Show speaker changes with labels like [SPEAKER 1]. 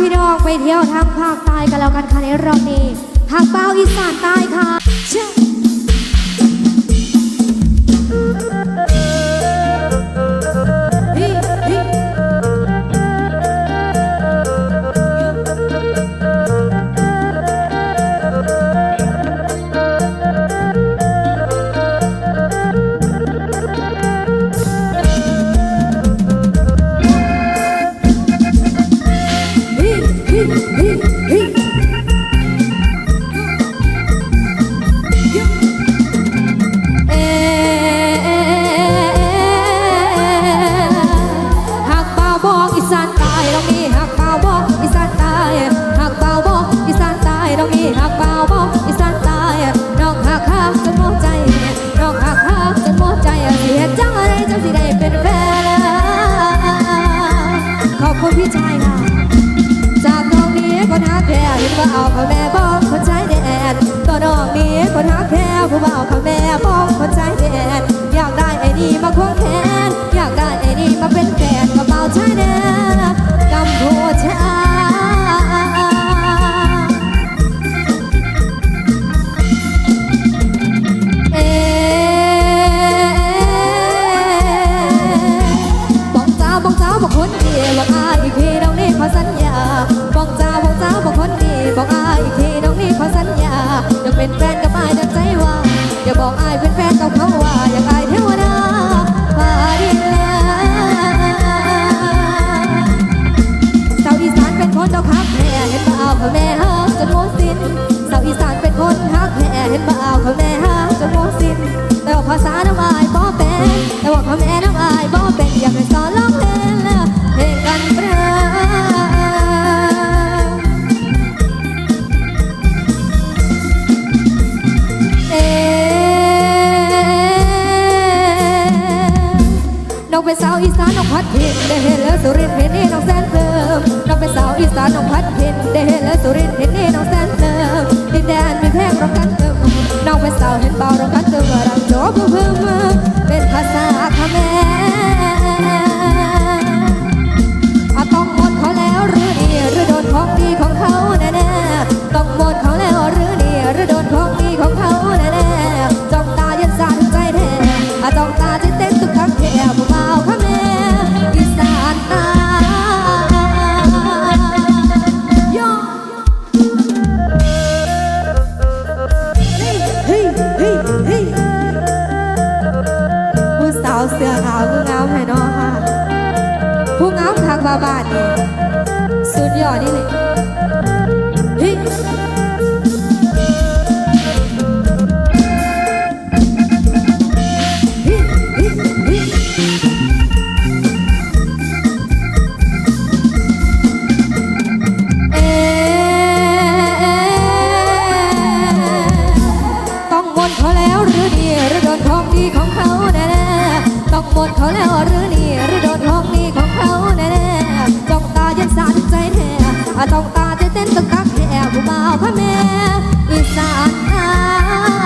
[SPEAKER 1] พี่น้องไปเที่ยวทางภาคใต้กันแล้วกันค่ะในรอบนี้ทางเป้าอีสานใต้ค่ะากเป่าบอกอีสานตายน้องหักหักจนหมดใจน้องหักหักจนหมดใจสิเฮ็ดจังอะไรจังสิได้เป็นแฟนขอบคุณพี่ชายค่ะจากน้องนี้คนหักแพ้เห็นว่าเอาพ่อแม่บอกคนใจแดดตัวน้องนี้คนหักแพ้ผู้บ่าวพ่อแม่บอก เป็นคนฮักแม่เห็นบ่าวพ่อแม่ฮักจนหมดสิ้นสาวอีสานเป็นคนฮักแม่เห็นบ่าวพ่อแม่ฮักจนหมดสิ้นแต่ว่าภาษาน้ำอายบ่เป็นแต่ว่าพ่อแม่น้ำอายบ่เป็นอยากให้สอนร้องเพลงเพลงกันเปล่าเอ๊ะน้องเป็นสาวอีสานน้องพัดพินได้เห็นแล้วสุรินทร์เห็นนี่น้ พินได้เห็นและสุรินทร์เห็นนี่น้องแสนเติมดินแดนมีแพงรักกันเติมน้องเป็นสาวเห็นเบารักกันเติมว่ารักโจบเพิ่มาวคืองามแนาะค่ะ ผู้งามทางบาบาดนี่สุดยอดนี่เลย นเขาแล้วหรือนี่หรือโดนห้องนี้ของเขาแน่ๆจ้องตาเย็นสานใจแน่จ้องตาเต้นเต้นตึกตักแห่ผู้บ่าวพระแม่อีสาน